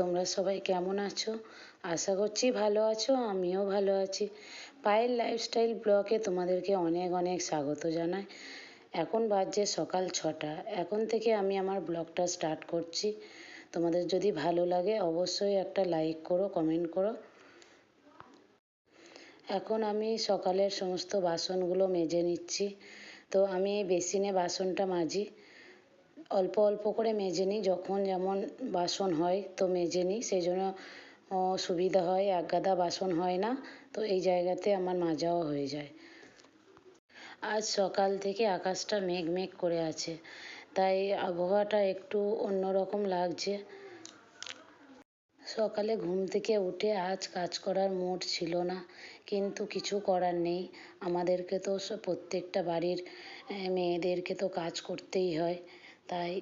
তোমরা সবাই কেমন আছো? আশা করছি ভালো আছো, আমিও ভালো আছি। পায়েল লাইফস্টাইল ব্লগে তোমাদেরকে অনেক অনেক স্বাগত জানাই। এখন বাজছে সকাল ছটা। এখন থেকে আমি আমার ব্লগটা স্টার্ট করছি। তোমাদের যদি ভালো লাগে অবশ্যই একটা লাইক করো কমেন্ট করো। এখন আমি সকালের সমস্ত বাসনগুলো মেজে নিচ্ছি। তো আমি বেসিনে বাসনটা মাজি। অল্প অল্প করে মেজে নিই, যখন যেমন বাসন হয় তো মেজে নিই সেই জন্য সুবিধা হয়, এক গাদা বাসন হয় না, তো এই জায়গাতে আমার মাজাও হয়ে যায়। আজ সকাল থেকে আকাশটা মেঘ মেঘ করে আছে, তাই আবহাওয়াটা একটু অন্যরকম লাগছে। সকালে ঘুম থেকে উঠে আজ কাজ করার মুড ছিল না, কিন্তু কিছু করার নেই। আমাদেরকে তো প্রত্যেকটা বাড়ির মেয়েদেরকে তো কাজ করতেই হয়। তাই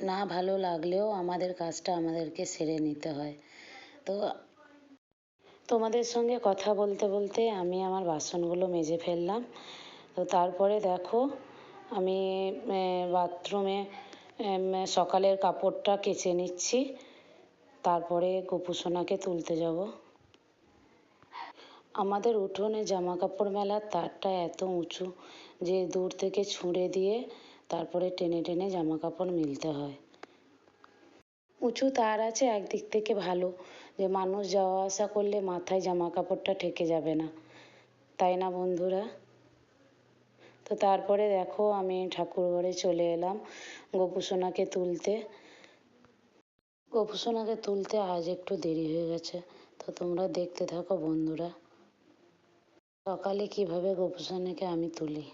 না ভালো লাগলেও আমাদের কাজটা আমাদেরকে সেরে নিতে হয়। তো তোমাদের সঙ্গে কথা বলতে বলতে আমি আমার বাসনগুলো মেজে ফেললাম। তো তারপরে দেখো আমি বাথরুমে সকালের কাপড়টা কেচে নিচ্ছি। তারপরে গোপুসোনাকে তুলতে যাব। আমাদের উঠোনে জামা কাপড় মেলার তারটা এত উঁচু যে দূর থেকে ছুঁড়ে দিয়ে তারপরে টেনে টেনে জামা কাপড় মিলতে হয়। উঁচু তার আছে একদিক থেকে ভালো। যে মানুষ যাওয়া আসা করলে মাথায় জামা কাপড়টা ঠেকে যাবে না। তাই না বন্ধুরা? তো তারপরে দেখো আমি ঠাকুর ঘরে চলে এলাম গোপুসোনাকে তুলতে। গোপুসোনাকে তুলতে আজ একটু দেরি হয়ে গেছে। তো তোমরা দেখতে থাকো বন্ধুরা। সকালে কীভাবে গোপুসোনাকে আমি তুলি?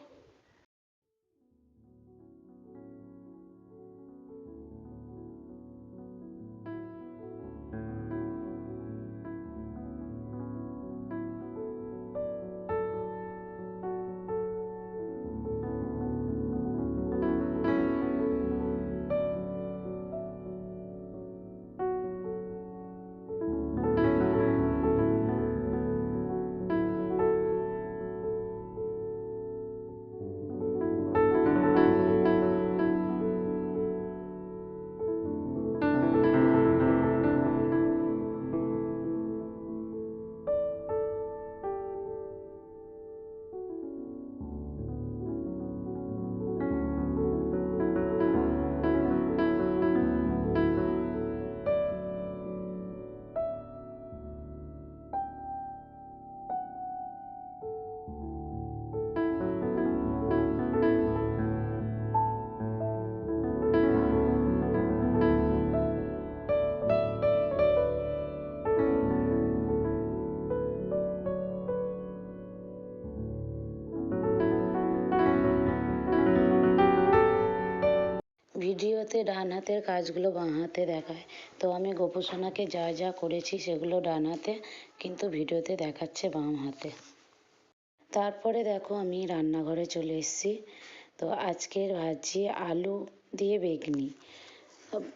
ডান হাতের কাজগুলো বাঁ হাতে দেখায়। তো আমি গোপুসোনাকে যা যা করেছি সেগুলো ডান হাতে, কিন্তু ভিডিওতে দেখাচ্ছে বাম হাতে। তারপরে দেখো আমি রান্নাঘরে চলে এসেছি। তো আজকের ভাজি আলু দিয়ে বেগনি।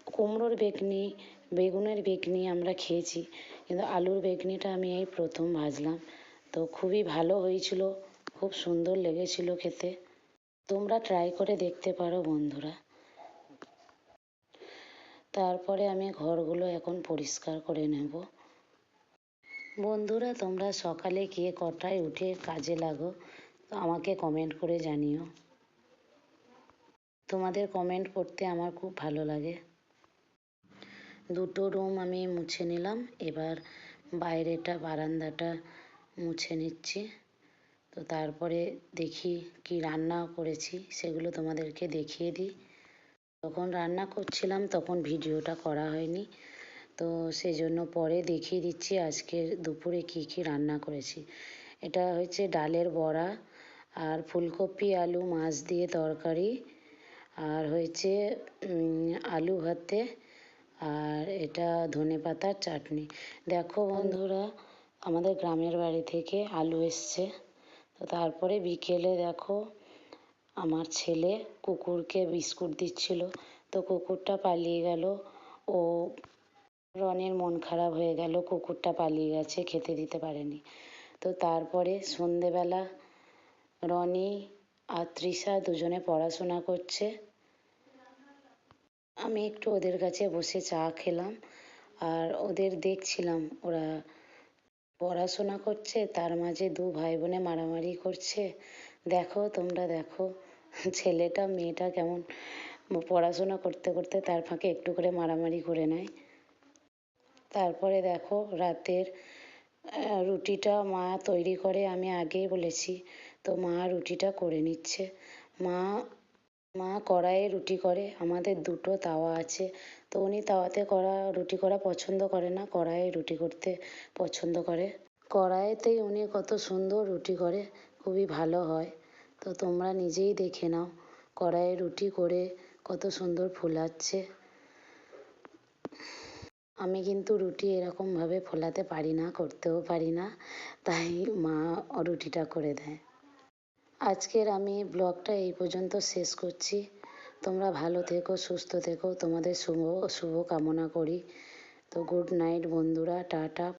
কুমড়োর বেগনি, বেগুনের বেগনি আমরা খেয়েছি, কিন্তু আলুর বেগনিটা আমি এই প্রথম ভাজলাম। তো খুবই ভালো হয়েছিল, খুব সুন্দর লেগেছিল খেতে। তোমরা ট্রাই করে দেখতে পারো বন্ধুরা। তারপরে আমি ঘরগুলো এখন পরিষ্কার করে নেব। বন্ধুরা, তোমরা সকালে গিয়ে কটায় উঠে কাজে লাগো? তো আমাকে কমেন্ট করে জানিও। তোমাদের কমেন্ট করতে আমার খুব ভালো লাগে। দুটো রুম আমি মুছে নিলাম। এবার বাইরেটা, বারান্দাটা মুছে নিচ্ছি। তো তারপরে দেখি কি রান্না করেছি, সেগুলো তোমাদেরকে দেখিয়ে দিই। যখন রান্না করছিলাম তখন ভিডিওটা করা হয়নি। তো সেই জন্য পরে দেখিয়ে দিচ্ছি আজকে দুপুরে কি কি রান্না করেছি। এটা হচ্ছে ডালের বড়া, আর ফুলকপি, আলু, মাছ দিয়ে তরকারি, আর হয়েছে আলু ভাতে, আর এটা ধনে পাতার চাটনি। দেখো বন্ধুরা, আমাদের গ্রামের বাড়ি থেকে আলু এসছে। তো তারপরে বিকেলে দেখো আমার ছেলে কুকুরকে বিস্কুট দিচ্ছিল। তো কুকুরটা পালিয়ে গেল। ও রনের মন খারাপ হয়ে গেল। কুকুরটা পালিয়ে গেছে, খেতে দিতে পারেনি। তো তারপরে সন্ধেবেলা রনি আর তৃষা দুজনে পড়াশোনা করছে। আমি একটু ওদের কাছে বসে চা খেলাম আর ওদের দেখছিলাম ওরা পড়াশোনা করছে, তার মাঝে দু ভাই বোনে মারামারি করছে। দেখো, তোমরা দেখো। ছেলেটা, মেয়েটা কেমন পড়াশোনা করতে করতে তার ফাঁকে একটু করে মারামারি করে নেয়। তারপরে দেখো রাতের রুটিটা মা তৈরি করে, আমি আগেই বলেছি, তো মা রুটিটা করে নিচ্ছে। মা মা কড়াইয়ে রুটি করে, আমাদের দুটো তাওয়া আছে, তো উনি তাওয়াতে করা রুটি করা পছন্দ করে না, কড়াইয়ে রুটি করতে পছন্দ করে। কড়াইতেই উনি কত সুন্দর রুটি করে, খুবই ভালো হয়। তো তোমরা নিজেই দেখে নাও, কড়াইয়ে রুটি করে কত সুন্দর ফোলাচ্ছে। আমি কিন্তু রুটি এরকমভাবে ফোলাতে পারি না, করতেও পারি না, তাই মা রুটিটা করে দেয়। আজকের আমি ব্লগটা এই পর্যন্ত শেষ করছি। তোমরা ভালো থেকো, সুস্থ থেকো, তোমাদের শুভ শুভ কামনা করি। তো গুড নাইট বন্ধুরা, টাটা।